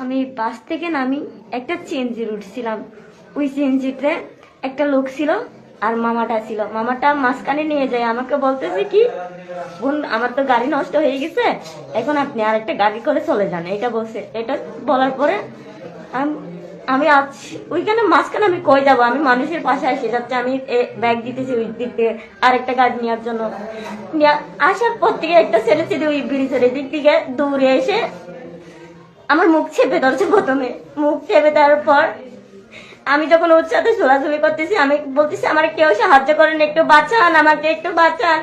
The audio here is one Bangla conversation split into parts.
আমি বাস থেকে নামি একটা চেঞ্জির উঠছিলাম ওই চেঞ্জিতে একটা লোক ছিল আর মামাটা ছিল। মামাটা মাঝখানে নিয়ে যায়, আমাকে বলতেছে কি, বোন, আমার তো গাড়ি নষ্ট হয়ে গেছে, এখন আপনি আর একটা গাড়ি করে চলে যান। এটা বলছে। এটা বলার পরে আম- আজ ওইখানে মাঝখানে আমি কই যাব? আমি মানুষের পাশে এসে যাচ্ছে, আমি ব্যাগ দিতেছি ওই দিক থেকে আরেকটা গাড়ি নেওয়ার জন্য। আসার পর থেকে একটা ছেলে ছিল ওই ব্রিজের দিক থেকে দৌড়ে এসে আমার মুখ চেপে ধরছে প্রথমে। মুখ চেপে দেওয়ার পর আমি যখন ওর সাথে চলাচলি করতেছি, আমি বলতেছি, আমার কেউ সাহায্য করেন, একটু বাঁচান, আমাকে একটু বাঁচান।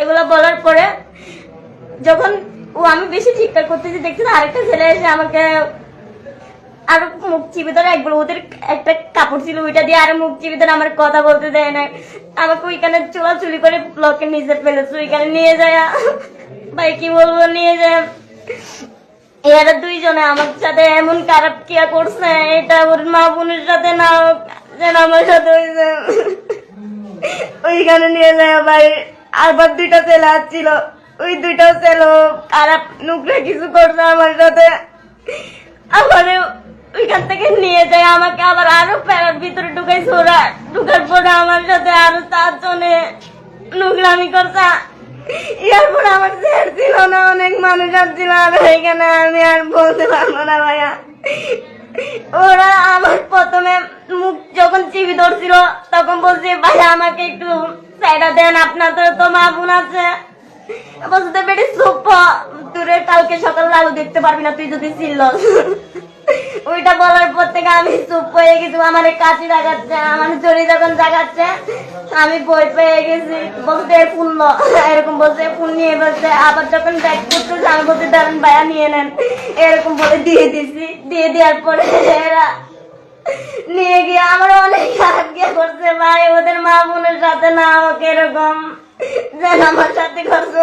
এগুলো বলার পরে যখন ও আমি বেশি ঠিকঠাক করতেছি, দেখছি আরেকটা ছেলে এসে আমাকে আর মুখ চিপে ধরে, একবার ওদের একটা কাপড় ছিল, ওইটা দিয়ে আর মুখ চিপে ধরে আমার কথা বলতে দেয় না আমাকে ওইখানে চুলাচুলি করে ব্লকের নিচে ফেলেছে, ওইখানে নিয়ে যায়। ভাই, কি বলব, নিয়ে যায়। এরা দুইজনে আমার সাথে এমন খারাপ কিয়া করছে, এটা ওর মা বোনের সাথে না যেন আমার সাথে হয়েছে ওইখানে নিয়ে যায় ভাই আবার দুইটা ছেলে আসছিল। ওই দুইটা ছেলে খারাপ নুকরে কিছু করছে আমার সাথে। আবার ওইখান থেকে নিয়ে যায়, আমাকে আবার আরও প্যারার ভিতরে ঢুকাইছে ওরা। ঢুকার পরে আমার সাথে আরও চারজনে নোংরামি করছে। এরপর আমার ছেড় ছিল না, অনেক মানুষ আসছিল আর এখানে আমি আর বলতে পারব না ভাইয়া। ওরা আমার প্রথমে মুখ যখন চিবি ধরছিল, তখন বলছে, ভাইয়া, আমাকে একটু সাইডা দেন, আপনার তো তো মা বোন আছে বলতে বেড়ে চুপ দূরে কালকে সকালে আলো দেখতে পারবি না, তুই যদি ছিল ওইটা বলার পর থেকে আমি চুপ হয়ে গেছি। আমার কাছে জাগাচ্ছে, আমার জড়ি যখন জাগাচ্ছে, আমি বই পেয়ে গেছি। বলতে লো। এরকম বলছে ফোন নিয়ে বলছে, আবার যখন ব্যাগ করতেছে আমি বলতে দাঁড়ান ভাইয়া নিয়ে নেন। এরকম বলে দিয়ে দিছি। দিয়ে দেওয়ার পরে এরা নিয়ে গিয়ে আমার অনেক খারাপ করছে ভাই, ওদের মা বোনের সাথে না হোক এরকম। যেন আমার সাথে করছে।